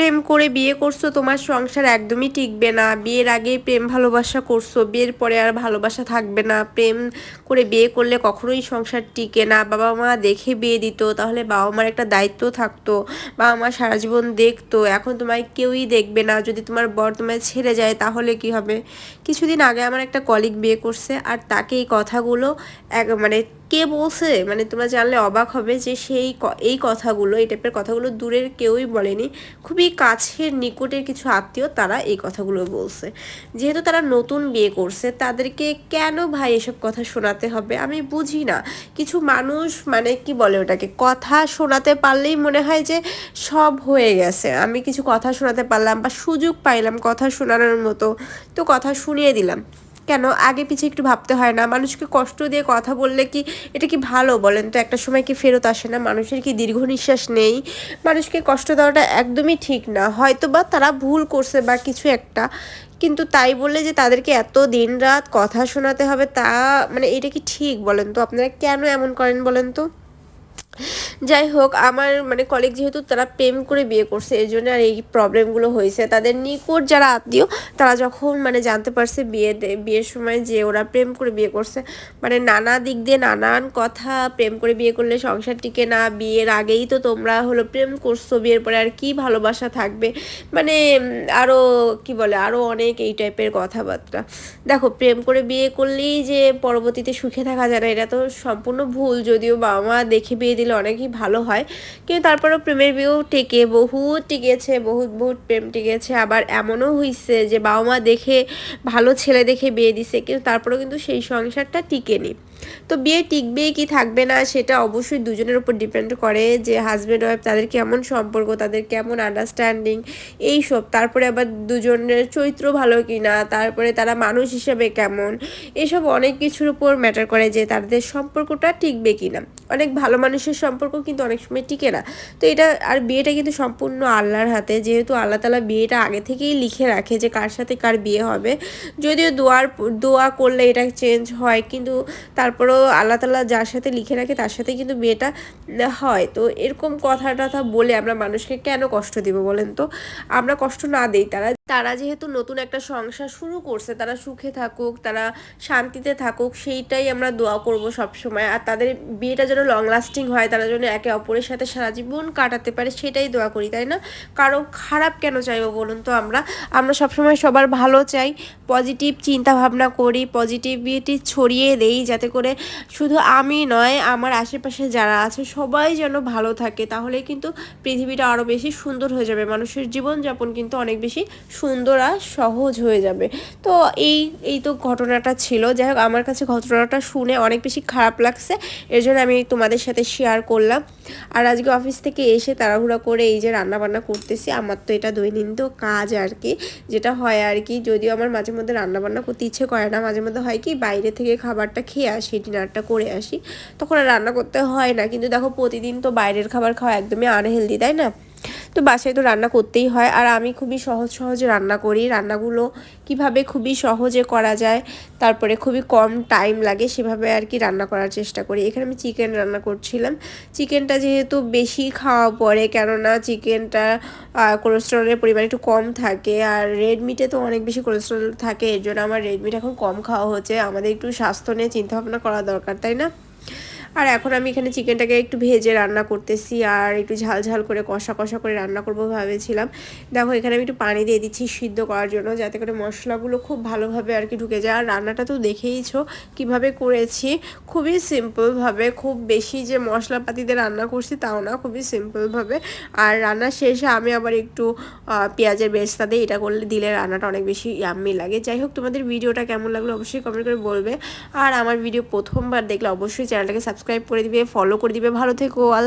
প্রেম করে বিয়ে করছ, তোমার সংসার একদমই টিকবে না। বিয়ের আগে প্রেম ভালোবাসা করছ, বিয়ের পরে আর ভালোবাসা থাকবে না। প্রেম করে বিয়ে করলে কখনোই সংসার টিকে না। বাবা মা দেখে বিয়ে দিত, তাহলে বাবা মার একটা দায়িত্ব থাকতো। বাবা মা সারা জীবন দেখতো, এখন তোমায় কেউই দেখবে না। যদি তোমার বর তোমায় ছেড়ে যায়, তাহলে কি হবে? কিছুদিন আগে আমার একটা কলিগ বিয়ে করছে, আর তাকে এই কথাগুলো এক মানে কে বলছে? মানে তোমরা জানলে অবাক হবে যে সেই এই কথাগুলো, এই টাইপের কথাগুলো দূরের কেউই বলেনি। খুবই কাছের, নিকটের কিছু আত্মীয় তারা এই কথাগুলো বলছে। যেহেতু তারা নতুন বিয়ে করছে, তাদেরকে কেন ভাই এসব কথা শোনাতে হবে? আমি বুঝি না। কিছু মানুষ মানে কি বলে ওটাকে? কথা শোনাতে পারলেই মনে হয় যে সব হয়ে গেছে। আমি কিছু কথা শোনাতে পারলাম বা সুযোগ পাইলাম কথা শোনানোর মতো। তো কথা শুনিয়ে দিলাম। কেন? আগে পিছে একটু ভাবতে হয় না। মানুষকে কষ্ট দিয়ে কথা বললে কি এটা কি ভালো বলেন তো? একটা সময় কি ফেরত আসে না? মানুষের কি দীর্ঘ নিঃশ্বাস নেই? মানুষকে কষ্ট দেওয়াটা একদমই ঠিক না। হয়তো বা তারা ভুল করছে বা কিছু একটা। কিন্তু তাই বলে যে তাদেরকে এত দিন রাত কথা শোনাতে হবে তা মানে এটা কি ঠিক বলেন তো? আপনারা কেন এমন করেন বলেন তো? যাই হোক, আমার মানে কলিগ যেহেতু তারা প্রেম করে বিয়ে করছে, এর জন্য আর এই প্রবলেমগুলো হয়েছে। তাদের নিকট যারা আত্মীয়, তারা যখন মানে জানতে পারছে বিয়ে বিয়ের সময় যে ওরা প্রেম করে বিয়ে করছে মানে নানা দিক দিয়ে নানান কথা প্রেম করে বিয়ে করলে সংসার টিকে না, বিয়ের আগেই তো তোমরা হলো প্রেম করছ, বিয়ের পরে আর কি ভালোবাসা থাকবে। মানে আরও আরও কি বলে আরও অনেক এই টাইপের কথাবার্তা। দেখো, প্রেম করে বিয়ে করলেই যে পরবর্তীতে সুখে থাকা যায় না, এটা তো সম্পূর্ণ ভুল, যদিও বাবা মা দেখে বিয়ে দিলে অনেকই ভালো হয়। কিন্তু তারপরেও প্রেমের বিয়েও টেকে, বহুত টিকেছে, বহুত বহুত প্রেম টিকেছে। আবার এমনও হয়েছে যে বাবা মা দেখে, ভালো ছেলে দেখে বিয়ে দিছে, কিন্তু তারপরেও কিন্তু সেই সংসারটা টিকেনি। তো বিয়ে টিকবে কি থাকবে না সেটা অবশ্যই দুজনের উপর ডিপেন্ড করে যে হাজব্যান্ড ওয়াইফ তাদের কেমন সম্পর্ক, তাদের কেমন আন্ডারস্ট্যান্ডিং এই সব। তারপরে আবার দুজনের চরিত্র ভালো কি না তারপরে তারা মানুষ হিসেবে কেমন, এসব অনেক কিছুর উপর ম্যাটার করে যে তাদের সম্পর্কটা টিকবে কি না অনেক ভালো মানুষের সম্পর্ক কিন্তু অনেক সময় টিকে না। তো এটা, আর বিয়েটা কিন্তু সম্পূর্ণ আল্লাহর হাতে। যেহেতু আল্লাহ তালা বিয়েটা আগে থেকেই লিখে রাখে যে কার সাথে কার বিয়ে হবে। যদিও দোয়ার, দোয়া করলে এটা চেঞ্জ হয়, কিন্তু তারপরেও আল্লাহ তালা যার সাথে লিখে রাখে, তার সাথে কিন্তু বিয়েটা হয়। তো এরকম কথা টথা বলে আমরা মানুষকে কেন কষ্ট দিব বলেন তো? আমরা কষ্ট না দিই, তারা তারা যেহেতু নতুন একটা সংসার শুরু করছে, তারা সুখে থাকুক, তারা শান্তিতে থাকুক, সেইটাই আমরা দোয়া করব সব সময় আর তাদের বিয়েটা যেন লং লাস্টিং হয়, তারা যেন একে অপরের সাথে সারা জীবন কাটাতে পারে, সেটাই দোয়া করি, তাই না? কারও খারাপ কেন চাইব বলুন তো আমরা? আমরা সবসময় সবার ভালো চাই পজিটিভ চিন্তা ভাবনা করি পজিটিভিটি ছড়িয়ে দেই, যাতে করে শুধু আমি নয়, আমার আশেপাশে যারা আছে, সবাই যেন ভালো থাকে। তাহলে কিন্তু পৃথিবীটা আরও বেশি সুন্দর হয়ে যাবে, মানুষের জীবনযাপন কিন্তু অনেক বেশি সুন্দর আর সহজ হয়ে যাবে। তো এই এই তো ঘটনাটা ছিল। যাই হোক, আমার কাছে ঘটনাটা শুনে অনেক বেশি খারাপ লাগছে। এর জন্য আমি তোমাদের সাথে শেয়ার করলাম। আর আজকে অফিস থেকে এসে তাড়াহুড়া করে এই যে রান্নাবান্না করতেছি, আমার তো এটা দৈনন্দিন কাজ আর কি, যেটা হয় আর কি। যদিও আমার মাঝে মধ্যে রান্নাবান্না করতে ইচ্ছে করে না, মাঝে মধ্যে হয় কি, বাইরে থেকে খাবারটা খেয়ে আসি, ডিনারটা করে আসি। তখন আর রান্না করতে হয় না। কিন্তু দেখো, প্রতিদিন তো বাইরের খাবার খাওয়া একদমই আনহেলদি তাই না? তো বাসায় তো রান্না করতেই হয়। আর আমি খুবই সহজ সহজে রান্না করি। রান্নাগুলো কীভাবে খুবই সহজে করা যায়, তারপরে খুবই কম টাইম লাগে সেভাবে আর কি রান্না করার চেষ্টা করি। এখানে আমি চিকেন রান্না করছিলাম। চিকেনটা যেহেতু বেশি খাওয়া পড়ে কেননা চিকেনটা কোলেস্ট্রলের পরিমাণ একটু কম থাকে আর রেড মিটে তো অনেক বেশি কোলেস্ট্রল থাকে, এর জন্য আমার রেড মিট এখন কম খাওয়া হচ্ছে। আমাদের একটু স্বাস্থ্য নিয়ে চিন্তাভাবনা করা দরকার, তাই না? আর এখন আমি এখানে চিকেনটাকে একটু ভেজে রান্না করতেছি আর একটু ঝাল ঝাল করে কষা কষা করে রান্না করব ভেবেছিলাম। দেখো, এখানে আমি একটু পানি দিয়ে দিচ্ছি সিদ্ধ করার জন্য যাতে করে মশলাগুলো খুব ভালোভাবে আর কি ঢুকে যায়। আর রান্নাটা তো দেখেইছো কীভাবে করেছি। খুবই সিম্পলভাবে, খুব বেশি যে মশলাপাতি দিয়ে রান্না করছি তাও না, খুবই সিম্পলভাবে। আর রান্না শেষে আমি আবার একটু পেঁয়াজের বেস্তা দিই এটা করলে দিলে রান্নাটা অনেক বেশি ইয়াম্মি লাগে। যাই হোক, তোমাদের ভিডিওটা কেমন লাগল অবশ্যই কমেন্ট করে বলবে। আর আমার ভিডিও প্রথমবার দেখলে অবশ্যই চ্যানেলটাকে সাবস্ক্রাইব করে দিবে ফলো করে দিবে। ভালো থেকো আল্লাহ